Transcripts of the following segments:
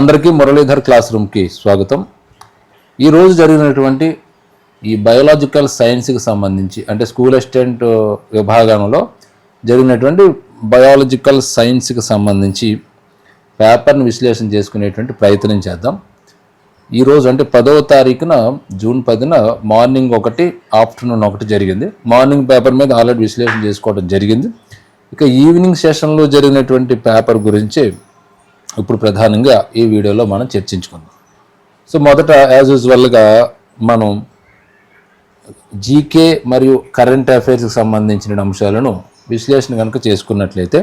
అందరికీ మురళీధర్ క్లాస్ రూమ్కి స్వాగతం. ఈరోజు జరిగినటువంటి ఈ బయోలాజికల్ సైన్స్కి సంబంధించి అంటే స్కూల్ అసిస్టెంట్ విభాగంలో జరిగినటువంటి బయాలజికల్ సైన్స్కి సంబంధించి పేపర్ని విశ్లేషణ చేసుకునేటువంటి ప్రయత్నం చేద్దాం. ఈరోజు అంటే పదవ తారీఖున జూన్ పదిన మార్నింగ్ ఒకటి ఆఫ్టర్నూన్ ఒకటి జరిగింది. మార్నింగ్ పేపర్ మీద ఆల్రెడీ విశ్లేషణ చేసుకోవడం జరిగింది. ఇక ఈవినింగ్ సెషన్లో జరిగినటువంటి పేపర్ గురించి ఇప్పుడు ప్రధానంగా ఈ వీడియోలో మనం చర్చించుకుందాం. సో మొదట యాజ్ యూజువల్గా మనం జీకే మరియు కరెంట్ అఫైర్స్కి సంబంధించిన అంశాలను విశ్లేషణ కనుక చేసుకున్నట్లయితే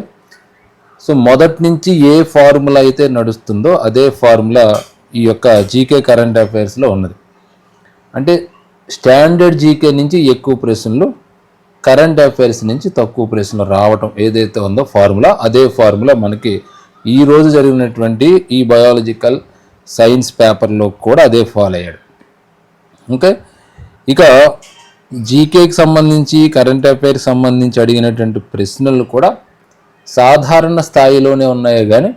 సో మొదటి నుంచి ఏ ఫార్ములా అయితే నడుస్తుందో అదే ఫార్ములా ఈ యొక్క జీకే కరెంట్ అఫైర్స్లో ఉన్నది. అంటే స్టాండర్డ్ జీకే నుంచి ఎక్కువ ప్రశ్నలు కరెంట్ అఫైర్స్ నుంచి తక్కువ ప్రశ్నలు రావటం ఏదైతే ఉందో ఫార్ములా అదే ఫార్ములా మనకి ఈరోజు జరిగినటువంటి ఈ బయాలజికల్ సైన్స్ పేపర్లో కూడా అదే ఫాలో అయ్యాడు. ఓకే ఇక జీకేకి సంబంధించి కరెంట్ అఫైర్స్ సంబంధించి అడిగినటువంటి ప్రశ్నలు కూడా సాధారణ స్థాయిలోనే ఉన్నాయే కానీ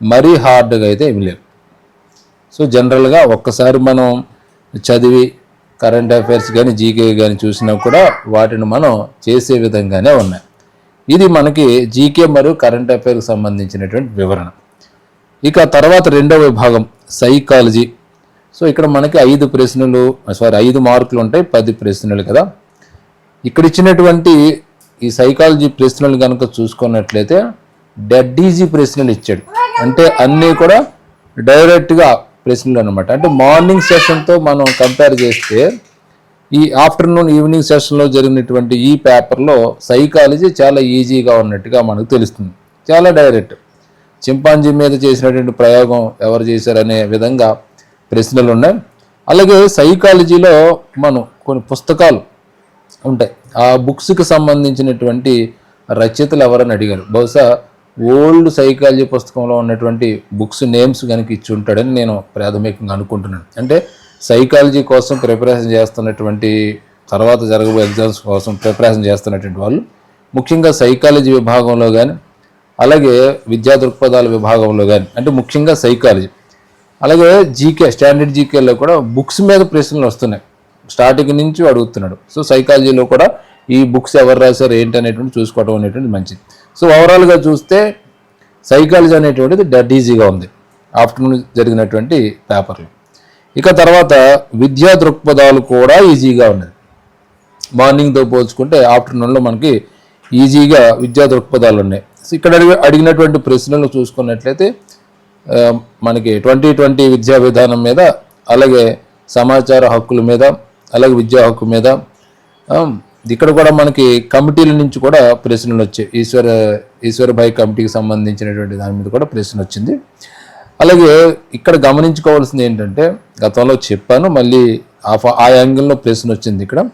మరీ హార్డ్గా అయితే ఏమి లేవు. సో జనరల్గా ఒక్కసారి మనం చదివి కరెంట్ అఫైర్స్ కానీ జీకే కానీ చూసినా కూడా వాటిని మనం చేసే విధంగానే ఉన్నాయి. ఇది మనకి జీకే మరియు కరెంట్ అఫైర్కి సంబంధించినటువంటి వివరణ. ఇక తర్వాత రెండవ విభాగం సైకాలజీ సో ఇక్కడ మనకి ఐదు ప్రశ్నలు సారీ ఐదు మార్కులు ఉంటాయి పది ప్రశ్నలు కదా. ఇక్కడ ఇచ్చినటువంటి ఈ సైకాలజీ ప్రశ్నలు కనుక చూసుకున్నట్లయితే డెడ్ ఈజీ ప్రశ్నలు ఇచ్చాడు. అంటే అన్నీ కూడా డైరెక్ట్గా ప్రశ్నలు అనమాట అంటే మార్నింగ్ సెషన్తో మనం కంపేర్ చేస్తే ఈ ఆఫ్టర్నూన్ ఈవినింగ్ సెషన్లో జరిగినటువంటి ఈ పేపర్లో సైకాలజీ చాలా ఈజీగా ఉన్నట్టుగా మనకు తెలుస్తుంది. చాలా డైరెక్ట్. చింపాంజీ మీద చేసినటువంటి ప్రయోగం ఎవరు చేశారనే విధంగా ప్రశ్నలు ఉన్నాయి. అలాగే సైకాలజీలో మనం కొన్ని పుస్తకాలు ఉంటాయి. ఆ బుక్స్కి సంబంధించినటువంటి రచయితలు ఎవరని అడిగారు. బహుశా ఓల్డ్ సైకాలజీ పుస్తకంలో ఉన్నటువంటి బుక్స్ నేమ్స్ కనుక ఇచ్చి ఉంటాడని నేను ప్రాథమికంగా అనుకుంటున్నాను. అంటే సైకాలజీ కోసం ప్రిపరేషన్ చేస్తున్నటువంటి తర్వాత జరగబోయే ఎగ్జామ్స్ కోసం ప్రిపరేషన్ చేస్తున్నటువంటి వాళ్ళు ముఖ్యంగా సైకాలజీ విభాగంలో కానీ అలాగే విద్యా దృక్పథాల విభాగంలో కానీ అంటే ముఖ్యంగా సైకాలజీ. అలాగే జీకే స్టాండర్డ్ జీకేలో కూడా బుక్స్ మీద ప్రశ్నలు వస్తున్నాయి. స్టార్టింగ్ నుంచి అడుగుతున్నాడు. సో సైకాలజీలో కూడా ఈ బుక్స్ ఎవరు రాశారు ఏంటి అనేటువంటి చూసుకోవడం అనేటువంటి మంచిది. సో ఓవరాల్గా చూస్తే సైకాలజీ అనేటువంటిది డెడ్ ఈజీగా ఉంది. ఆఫ్టర్నూన్ జరిగినటువంటి పేపర్లు. ఇక తర్వాత విద్యా దృక్పథాలు కూడా ఈజీగా ఉన్నది మార్నింగ్తో పోల్చుకుంటే ఆఫ్టర్నూన్లో మనకి ఈజీగా విద్యా దృక్పథాలు ఉన్నాయి. సో ఇక్కడ అడిగి అడిగినటువంటి ప్రశ్నలు చూసుకున్నట్లయితే మనకి ట్వంటీ ట్వంటీ విద్యా విధానం మీద అలాగే సమాచార హక్కుల మీద అలాగే విద్యా హక్కు మీద ఇక్కడ కూడా మనకి కమిటీల నుంచి కూడా ప్రశ్నలు వచ్చాయి. ఈశ్వర ఈశ్వరభాయ్ కమిటీకి సంబంధించినటువంటి దాని మీద కూడా ప్రశ్న వచ్చింది. అలాగే ఇక్కడ గమనించుకోవాల్సింది ఏంటంటే గతంలో చెప్పాను మళ్ళీ ఆ ఫ- ఆ యాంగిల్లో ప్రశ్న వచ్చింది ఇక్కడ.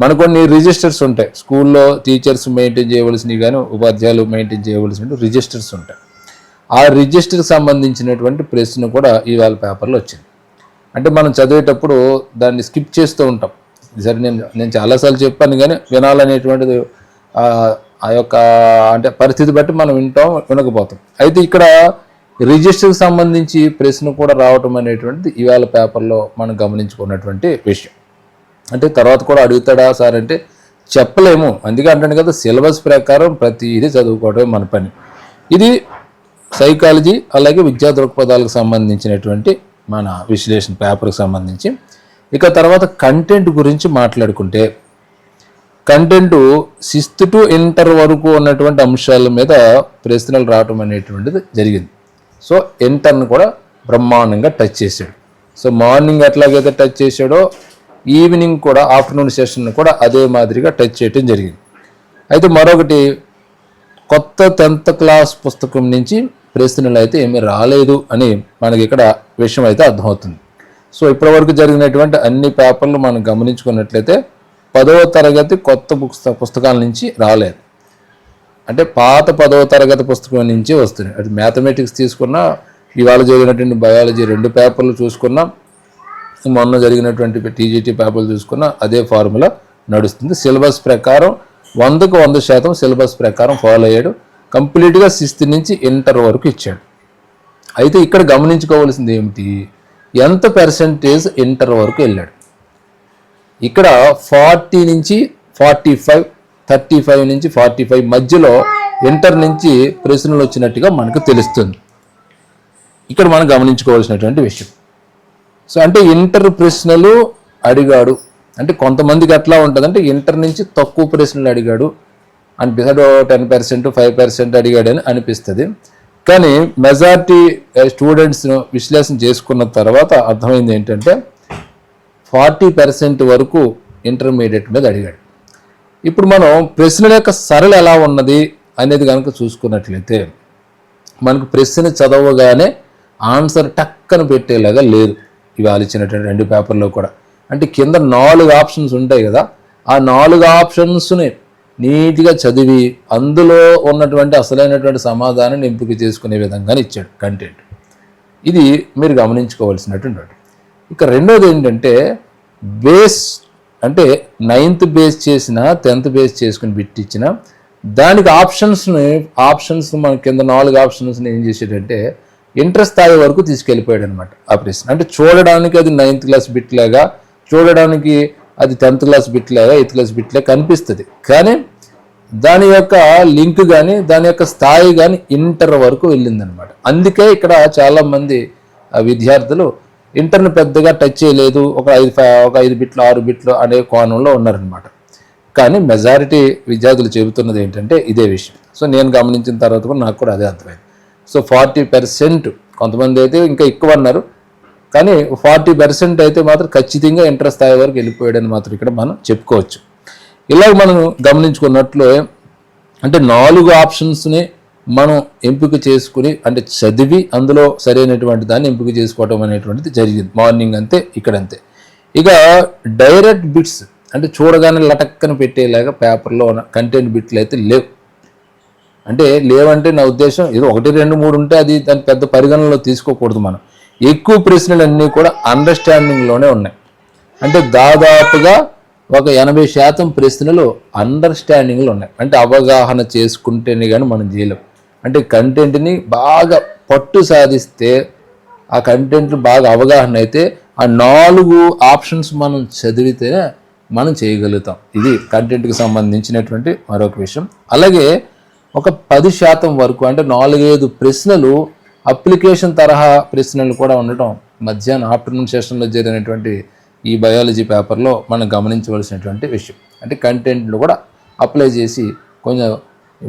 మనకు కొన్ని రిజిస్టర్స్ ఉంటాయి. స్కూల్లో టీచర్స్ మెయింటైన్ చేయవలసినవి కానీ ఉపాధ్యాయులు మెయింటైన్ చేయవలసిన రిజిస్టర్స్ ఉంటాయి. ఆ రిజిస్టర్కి సంబంధించినటువంటి ప్రశ్న కూడా ఈవేళ పేపర్లో వచ్చింది. అంటే మనం చదివేటప్పుడు దాన్ని స్కిప్ చేస్తూ ఉంటాం. సరే నేను నేను చాలాసార్లు చెప్పాను కానీ వినాలనేటువంటిది ఆ యొక్క అంటే పరిస్థితి బట్టి మనం వింటాం వినకపోతాం. అయితే ఇక్కడ రిజిస్టర్కి సంబంధించి ప్రశ్న కూడా రావటం అనేటువంటిది ఇవాళ పేపర్లో మనం గమనించుకున్నటువంటి విషయం. అంటే తర్వాత కూడా అడుగుతాడా సార్ అంటే చెప్పలేము. అందుకే అంటాను కదా సిలబస్ ప్రకారం ప్రతిదీ చదువుకోవడమే మన పని. ఇది సైకాలజీ అలాగే విద్యా దృక్పథాలకు సంబంధించినటువంటి మన విశ్లేషణ పేపర్కి సంబంధించి. ఇక తర్వాత కంటెంట్ గురించి మాట్లాడుకుంటే కంటెంట్ సిక్స్త్ టు ఇంటర్ వరకు ఉన్నటువంటి అంశాల మీద ప్రశ్నలు రావటం అనేటువంటిది జరిగింది. సో ఇంటర్ని కూడా బ్రహ్మాండంగా టచ్ చేశాడు. సో మార్నింగ్ ఎట్లాగైతే టచ్ చేశాడో ఈవినింగ్ కూడా ఆఫ్టర్నూన్ సెషన్ కూడా అదే మాదిరిగా టచ్ చేయటం జరిగింది. అయితే మరొకటి కొత్త టెన్త్ క్లాస్ పుస్తకం నుంచి ప్రశ్నలు అయితే ఏమీ రాలేదు అని మనకి ఇక్కడ విషయం అయితే అర్థమవుతుంది. సో ఇప్పటివరకు జరిగినటువంటి అన్ని పేపర్లు మనం గమనించుకున్నట్లయితే పదవ తరగతి కొత్త బుక్స్ పుస్తకాల నుంచి రాలేదు. అంటే పాత పదవ తరగతి పుస్తకం నుంచి వస్తున్నాయి. అటు మ్యాథమెటిక్స్ తీసుకున్నా ఇవాళ జరిగినటువంటి బయాలజీ రెండు పేపర్లు చూసుకున్నా మొన్న జరిగినటువంటి టీజీటీ పేపర్లు చూసుకున్నా అదే ఫార్ములా నడుస్తుంది. సిలబస్ ప్రకారం వందకు వంద శాతం సిలబస్ ప్రకారం ఫాలో అయ్యాడు. కంప్లీట్గా సిక్స్త్ నుంచి ఇంటర్ వరకు ఇచ్చాడు. అయితే ఇక్కడ గమనించుకోవాల్సింది ఏమిటి? ఎంత పర్సంటేజ్ ఇంటర్ వరకు వెళ్ళాడు? ఇక్కడ ఫార్టీ నుంచి ఫార్టీ ఫైవ్ థర్టీ ఫైవ్ నుంచి ఫార్టీ ఫైవ్ మధ్యలో ఇంటర్ నుంచి ప్రశ్నలు వచ్చినట్టుగా మనకు తెలుస్తుంది. ఇక్కడ మనం గమనించుకోవాల్సినటువంటి విషయం. సో అంటే ఇంటర్ ప్రశ్నలు అడిగాడు. అంటే కొంతమందికి ఎట్లా ఉంటుందంటే ఇంటర్ నుంచి తక్కువ ప్రశ్నలు అడిగాడు అనిపిస్తాడు టెన్ పర్సెంట్ ఫైవ్ పర్సెంట్ అడిగాడు అని అనిపిస్తుంది. కానీ మెజారిటీ స్టూడెంట్స్ను విశ్లేషణ చేసుకున్న తర్వాత అర్థమైంది ఏంటంటే ఫార్టీ పర్సెంట్ వరకు ఇంటర్మీడియట్ మీద అడిగాడు. ఇప్పుడు మనం ప్రశ్నల యొక్క సరళ ఎలా ఉన్నది అనేది కనుక చూసుకున్నట్లయితే మనకు ప్రశ్న చదవగానే ఆన్సర్ టక్కన పెట్టేలాగా లేదు. ఇవాళ ఇచ్చినటువంటి రెండు పేపర్లో కూడా. అంటే కింద నాలుగు ఆప్షన్స్ ఉంటాయి కదా ఆ నాలుగు ఆప్షన్స్ని నీట్గా చదివి అందులో ఉన్నటువంటి అసలైనటువంటి సమాధానాన్ని ఎంపిక చేసుకునే విధంగానే ఇచ్చాడు కంటెంట్ ఇది మీరు గమనించుకోవాల్సినటువంటి ఇక రెండోది ఏంటంటే బేస్ అంటే నైన్త్ బేస్ చేసిన టెన్త్ బేస్ చేసుకుని బిట్ దానికి ఆప్షన్స్ని ఆప్షన్స్ మన కింద నాలుగు ఆప్షన్స్ని ఏం చేసేటంటే ఇంటర్ స్థాయి వరకు తీసుకెళ్ళిపోయాడు అనమాట ఆ ప్రశ్న. అంటే చూడడానికి అది నైన్త్ క్లాస్ బిట్ లాగా చూడడానికి అది టెన్త్ క్లాస్ బిట్ లాగా ఎయిత్ క్లాస్ బిట్ లాగా కనిపిస్తుంది. కానీ దాని యొక్క లింక్ కానీ దాని యొక్క స్థాయి కానీ ఇంటర్ వరకు వెళ్ళిందనమాట. అందుకే ఇక్కడ చాలామంది ఆ విద్యార్థులు ఇంటర్ని పెద్దగా టచ్ చేయలేదు. ఒక ఐదు ఒక ఐదు బిట్లు ఆరు బిట్లు అనే కోణంలో ఉన్నారనమాట కానీ మెజారిటీ విద్యార్థులు చెబుతున్నది ఏంటంటే ఇదే విషయం. సో నేను గమనించిన తర్వాత కూడా నాకు కూడా అదే అర్థమైంది. సో ఫార్టీ పర్సెంట్ కొంతమంది అయితే ఇంకా ఎక్కువ అన్నారు. కానీ ఫార్టీ పర్సెంట్ అయితే మాత్రం ఖచ్చితంగా ఇంటర్ స్థాయి వరకు వెళ్ళిపోయాడని మాత్రం ఇక్కడ మనం చెప్పుకోవచ్చు. ఇలాగ మనం గమనించుకున్నట్లు అంటే నాలుగు ఆప్షన్స్ని మనం ఎంపిక చేసుకుని అంటే చదివి అందులో సరైనటువంటి దాన్ని ఎంపిక చేసుకోవటం అనేటువంటిది జరిగింది. మార్నింగ్ అంతే ఇక్కడ అంతే. ఇక డైరెక్ట్ బిట్స్ అంటే చూడగానే లటక్కన పెట్టేలాగా పేపర్లో కంటెంట్ బిట్లు అయితే లేవు. అంటే లేవంటే నా ఉద్దేశం ఇది ఒకటి రెండు మూడు ఉంటే అది దాని పెద్ద పరిగణనలో తీసుకోకూడదు మనం. ఎక్కువ ప్రశ్నలు అన్నీ కూడా అండర్స్టాండింగ్లోనే ఉన్నాయి. అంటే దాదాపుగా ఒక ఎనభై శాతం ప్రశ్నలు అండర్స్టాండింగ్లో ఉన్నాయి. అంటే అవగాహన చేసుకుంటేనే కానీ మనం చేయలేం. అంటే కంటెంట్ని బాగా పట్టు సాధిస్తే ఆ కంటెంట్ బాగా అవగాహన అయితే ఆ నాలుగు ఆప్షన్స్ మనం చదివితే మనం చేయగలుగుతాం. ఇది కంటెంట్కి సంబంధించినటువంటి మరొక విషయం. అలాగే ఒక పది శాతం వరకు అంటే నాలుగైదు ప్రశ్నలు అప్లికేషన్ తరహా ప్రశ్నలు కూడా ఉండటం మధ్యాహ్నం ఆఫ్టర్నూన్ సెషన్లో జరిగినటువంటి ఈ బయాలజీ పేపర్లో మనం గమనించవలసినటువంటి విషయం. అంటే కంటెంట్లు కూడా అప్లై చేసి కొంచెం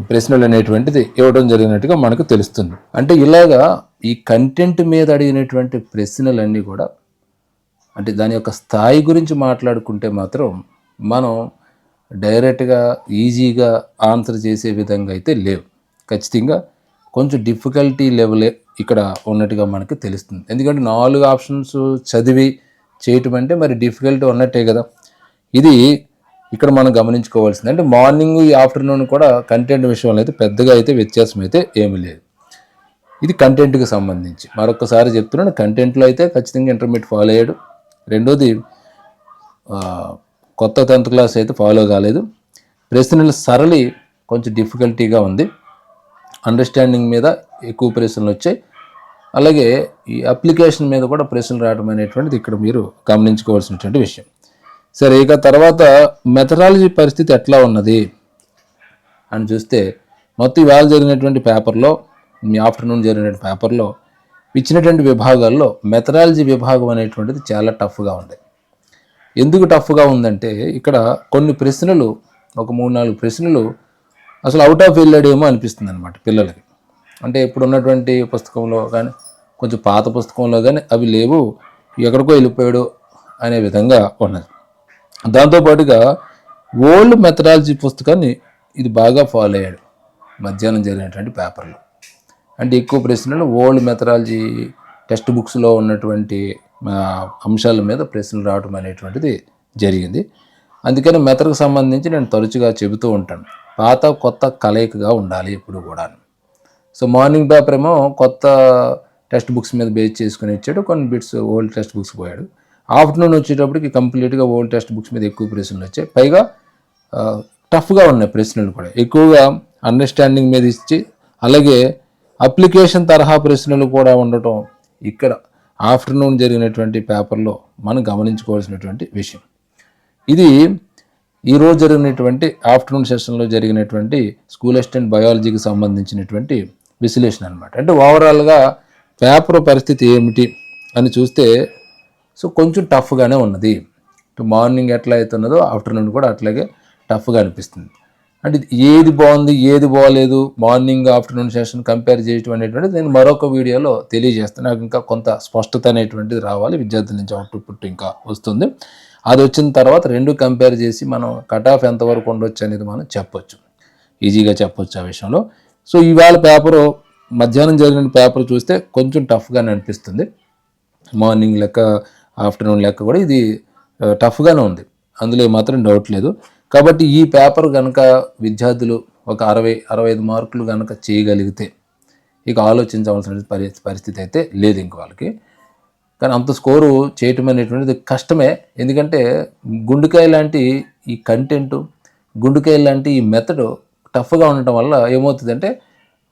ప్రశ్నలు అనేటువంటిది ఇవ్వడం జరిగినట్టుగా మనకు తెలుస్తుంది. అంటే ఇలాగా ఈ కంటెంట్ మీద అడిగినటువంటి ప్రశ్నలన్నీ కూడా అంటే దాని యొక్క స్థాయి గురించి మాట్లాడుకుంటే మాత్రం మనం డైరెక్ట్గా ఈజీగా ఆన్సర్ చేసే విధంగా అయితే లేవు. ఖచ్చితంగా కొంచెం డిఫికల్టీ లెవెలే ఇక్కడ ఉన్నట్టుగా మనకు తెలుస్తుంది. ఎందుకంటే నాలుగు ఆప్షన్స్ చదివి చేయటం అంటే మరి డిఫికల్టీ ఉన్నట్టే కదా. ఇది ఇక్కడ మనం గమనించుకోవాల్సింది అంటే మార్నింగ్ ఆఫ్టర్నూన్ కూడా కంటెంట్ విషయంలో అయితే పెద్దగా అయితే వ్యత్యాసం అయితే ఏమీ లేదు. ఇది కంటెంట్కి సంబంధించి. మరొకసారి చెప్తున్నాను కంటెంట్లో అయితే ఖచ్చితంగా ఇంటర్మీడియట్ ఫాలో అయ్యాడు. రెండోది కొత్త టెన్త్ క్లాస్ అయితే ఫాలో కాలేదు. ప్రశ్నలు సరళి కొంచెం డిఫికల్టీగా ఉంది. అండర్స్టాండింగ్ మీద ఎక్కువ ప్రశ్నలు వచ్చాయి. అలాగే ఈ అప్లికేషన్ మీద కూడా ప్రశ్నలు రావడం అనేటువంటిది ఇక్కడ మీరు గమనించుకోవాల్సినటువంటి విషయం. సరే ఇక తర్వాత మెథడాలజీ పరిస్థితి ఎట్లా ఉన్నది అని చూస్తే మొత్తం ఇవాళ జరిగినటువంటి పేపర్లో మీ ఆఫ్టర్నూన్ జరిగినటువంటి పేపర్లో ఇచ్చినటువంటి విభాగాల్లో మెథడాలజీ విభాగం అనేటువంటిది చాలా టఫ్గా ఉంది. ఎందుకు టఫ్గా ఉందంటే ఇక్కడ కొన్ని ప్రశ్నలు ఒక మూడు నాలుగు ప్రశ్నలు అసలు అవుట్ ఆఫ్ వెళ్ళాడేమో అనిపిస్తుంది అనమాట పిల్లలకి. అంటే ఇప్పుడు ఉన్నటువంటి పుస్తకంలో కానీ కొంచెం పాత పుస్తకంలో కానీ అవి లేవు ఎక్కడికో వెళ్ళిపోయాడు అనే విధంగా ఉన్నది. దాంతోపాటుగా ఓల్డ్ మెథడాలజీ పుస్తకాన్ని ఇది బాగా ఫాలో అయ్యాడు మధ్యాహ్నం జరిగినటువంటి పేపర్లో. అంటే ఎక్కువ ప్రశ్నలు ఓల్డ్ మెథడాలజీ టెక్స్ట్ బుక్స్లో ఉన్నటువంటి అంశాల మీద ప్రశ్నలు రావడం అనేటువంటిది జరిగింది. అందుకని మెథడ్కి సంబంధించి నేను తరచుగా చెబుతూ ఉంటాను పాత కొత్త కలయికగా ఉండాలి ఎప్పుడు కూడా సో మార్నింగ్ పేపర్ ఏమో కొత్త టెక్స్ట్ బుక్స్ మీద బేస్ చేసుకుని ఇచ్చాడు కొన్ని బిట్స్ ఓల్డ్ టెక్స్ట్ బుక్స్ పోయాడు. ఆఫ్టర్నూన్ వచ్చేటప్పటికి కంప్లీట్గా ఓల్డ్ టెక్స్ట్ బుక్స్ మీద ఎక్కువ ప్రశ్నలు వచ్చాయి. పైగా టఫ్గా ఉన్నాయి ప్రశ్నలు కూడా. ఎక్కువగా అండర్స్టాండింగ్ మీద ఇచ్చి అలాగే అప్లికేషన్ తరహా ప్రశ్నలు కూడా ఉండటం ఇక్కడ ఆఫ్టర్నూన్ జరిగినటువంటి పేపర్లో మనం గమనించుకోవాల్సినటువంటి విషయం. ఇది ఈరోజు జరిగినటువంటి ఆఫ్టర్నూన్ సెషన్లో జరిగినటువంటి స్కూల్ అసిస్టెంట్ బయాలజీకి సంబంధించినటువంటి విశ్లేషణ అనమాట అంటే ఓవరాల్గా పేపర్ పరిస్థితి ఏమిటి అని చూస్తే సో కొంచెం టఫ్గానే ఉన్నది. మార్నింగ్ ఎట్లా అవుతున్నదో ఆఫ్టర్నూన్ కూడా అట్లాగే టఫ్గా అనిపిస్తుంది. అంటే ఏది బాగుంది ఏది బాగలేదు మార్నింగ్ ఆఫ్టర్నూన్ సెషన్ కంపేర్ చేయటం అనేటువంటిది నేను మరొక వీడియోలో తెలియజేస్తాను. నాకు ఇంకా కొంత స్పష్టత అనేటువంటిది రావాలి. విద్యార్థుల నుంచి అవుట్పుట్ ఇంకా వస్తుంది. అది వచ్చిన తర్వాత రెండు కంపేర్ చేసి మనం కట్ ఆఫ్ ఎంతవరకు ఉండొచ్చు అనేది మనం చెప్పొచ్చు. ఈజీగా చెప్పొచ్చు ఆ విషయంలో. సో ఇవాళ పేపరు మధ్యాహ్నం జరిగిన పేపర్ చూస్తే కొంచెం టఫ్గానే అనిపిస్తుంది. మార్నింగ్ లెక్క ఆఫ్టర్నూన్ లెక్క కూడా ఇది టఫ్గానే ఉంది. అందులో మాత్రం డౌట్ లేదు. కాబట్టి ఈ పేపర్ కనుక విద్యార్థులు ఒక అరవై అరవై ఐదు మార్కులు కనుక చేయగలిగితే ఇక ఆలోచించవలసిన పరిస్థితి అయితే లేదు ఇంక వాళ్ళకి. కానీ అంత స్కోరు చేయటం అనేటువంటిది కష్టమే. ఎందుకంటే గుండెకాయ లాంటి ఈ కంటెంట్ గుండెకాయ లాంటి ఈ మెథడ్ టఫ్గా ఉండటం వల్ల ఏమవుతుందంటే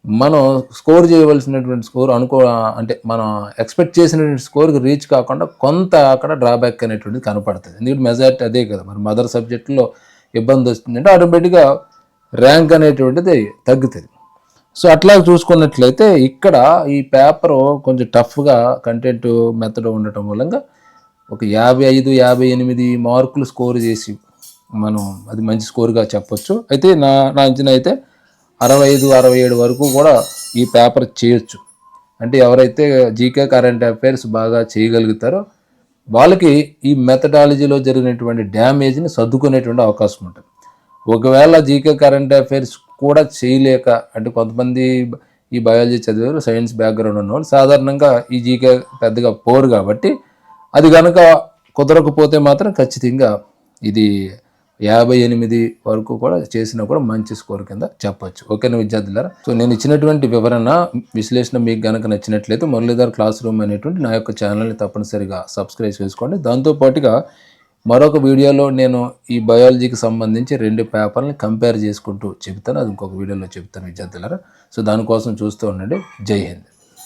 మనం స్కోర్ చేయవలసినటువంటి స్కోర్ అనుకో అంటే మనం ఎక్స్పెక్ట్ చేసినటువంటి స్కోర్కి రీచ్ కాకుండా కొంత అక్కడ డ్రాబ్యాక్ అనేటువంటిది కనపడుతుంది ఎందుకంటే మెజారిటీ అదే కదా మరి మదర్ సబ్జెక్టులో ఇబ్బంది వస్తుందంటే ఆటోమేటిక్గా ర్యాంక్ అనేటువంటిది తగ్గుతుంది. సో అట్లా చూసుకున్నట్లయితే ఇక్కడ ఈ పేపర్ కొంచెం టఫ్గా కంటెంట్ మెథడ్ ఉండటం మూలంగా ఒక యాభై ఐదు యాభై ఎనిమిది మార్కులు స్కోర్ చేసి మనం అది మంచి స్కోర్గా చెప్పొచ్చు. అయితే నా నా అంచనా అయితే అరవై ఐదు అరవై ఏడు వరకు కూడా ఈ పేపర్ చేయొచ్చు. అంటే ఎవరైతే జీకే కరెంట్ అఫైర్స్ బాగా చేయగలుగుతారో వాళ్ళకి ఈ మెథడాలజీలో జరిగినటువంటి డ్యామేజ్ని సర్దుకునేటువంటి అవకాశం ఉంటుంది. ఒకవేళ జీకే కరెంట్ అఫైర్స్ కూడా చేయలేక అంటే కొంతమంది ఈ బయాలజీ చదివారు సైన్స్ బ్యాక్గ్రౌండ్ ఉన్నవాళ్ళు సాధారణంగా ఈ జీకే పెద్దగా పోరు కాబట్టి అది కనుక కుదరకపోతే మాత్రం ఖచ్చితంగా ఇది యాభై ఎనిమిది వరకు కూడా చేసినా కూడా మంచి స్కోర్ కింద చెప్పొచ్చు. ఓకేనా విద్యార్థులారా? సో నేను ఇచ్చినటువంటి వివరణ విశ్లేషణ మీకు గనక నచ్చినట్లయితే మురళీధర్ క్లాస్ రూమ్ అనేటువంటి నా యొక్క ఛానల్ని తప్పనిసరిగా సబ్స్క్రైబ్ చేసుకోండి. దాంతోపాటుగా మరొక వీడియోలో నేను ఈ బయాలజీకి సంబంధించి రెండు పేపర్ని కంపేర్ చేసుకుంటూ చెప్తాను అది ఇంకొక వీడియోలో చెప్తాను విద్యార్థులారా. సో దానికోసం చూస్తూ ఉండండి. జై హింద్.